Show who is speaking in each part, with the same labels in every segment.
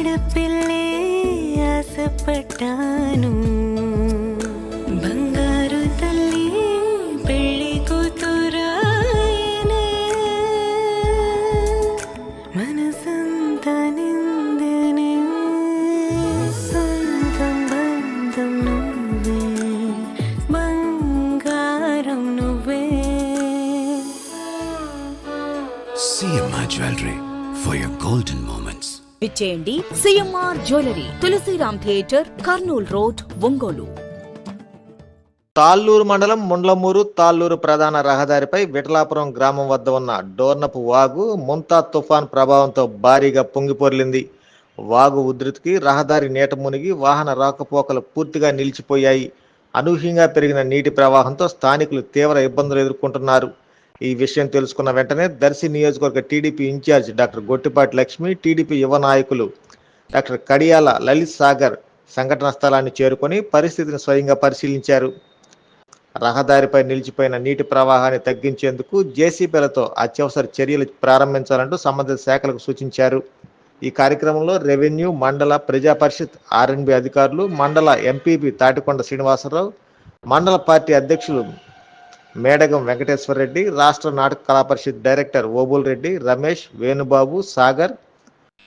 Speaker 1: അടുപ്പില്ലേ ആസപ്പെട്ടാനും ബംഗാരു തല്ലി പെള്ളി കൂത്തുരായന മനസ്സന്ത നിന്ദനെ സ്വന്തം ബന്ധം നുവേ ബംഗാരം നുവേ
Speaker 2: സിയമ്മ jewellery for your golden moments.
Speaker 3: విచ్చేయండి CMR jewellery Tulasiram theatre Kurnool road Ongole.
Speaker 4: Tallur మండలం ముండ్లమూరు తాళ్ళూరు ప్రధాన రహదారిపై విఠలాపురం గ్రామం వద్ద ఉన్న డోర్నపు వాగు ముంతా తుఫాన్ ప్రభావంతో భారీగా పొంగిపొర్లింది. వాగు ఉధృతికి రహదారి నీట మునిగి వాహన రాకపోకలు పూర్తిగా నిలిచిపోయాయి. అనూహ్యంగా పెరిగిన నీటి ప్రవాహంతో స్థానికులు తీవ్ర ఇబ్బందులు ఎదుర్కొంటున్నారు. ఈ విషయం తెలుసుకున్న వెంటనే దర్శి నియోజకవర్గ TDP in-charge doctor Gottipati Lakshmi TDP యువ నాయకులు డాక్టర్ కడియాల లలిత్ సాగర్ సంఘటనా స్థలాన్ని చేరుకొని పరిస్థితిని స్వయంగా పరిశీలించారు. రహదారిపై నిలిచిపోయిన నీటి ప్రవాహాన్ని తగ్గించేందుకు జేసీబీలతో అత్యవసర చర్యలు ప్రారంభించాలంటూ సంబంధిత శాఖలకు సూచించారు. ఈ కార్యక్రమంలో రెవెన్యూ మండల ప్రజా పరిషత్ ఆర్ఎన్బి అధికారులు మండల ఎంపీపీ తాటికొండ శ్రీనివాసరావు మండల పార్టీ అధ్యక్షులు మేడగం వెంకటేశ్వర రెడ్డి రాష్ట్ర నాటక కళా పరిషత్ డైరెక్టర్ ఓబుల్ రెడ్డి రమేష్ వేణుబాబు సాగర్.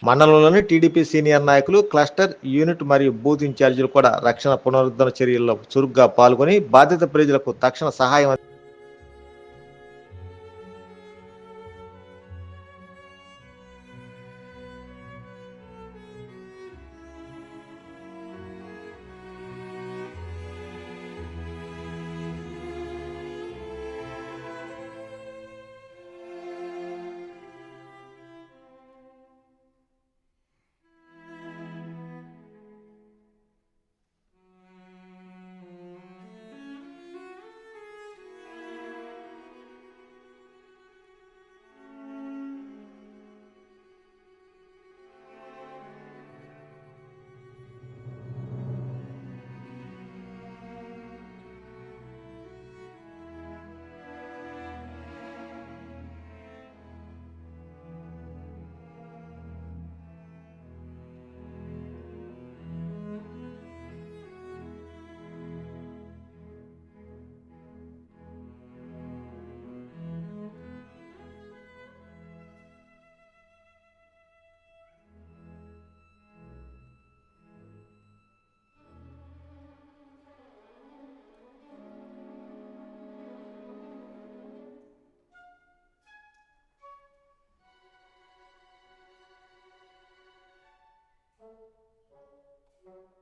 Speaker 4: మండలంలోని టీడీపీ సీనియర్ నాయకులు క్లస్టర్ యూనిట్ మరియు బూత్ ఇన్ఛార్జీలు కూడా రక్షణ పునరుద్ధరణ చర్యల్లో చురుగ్గా పాల్గొని బాధిత ప్రజలకు తక్షణ సహాయం
Speaker 5: thank you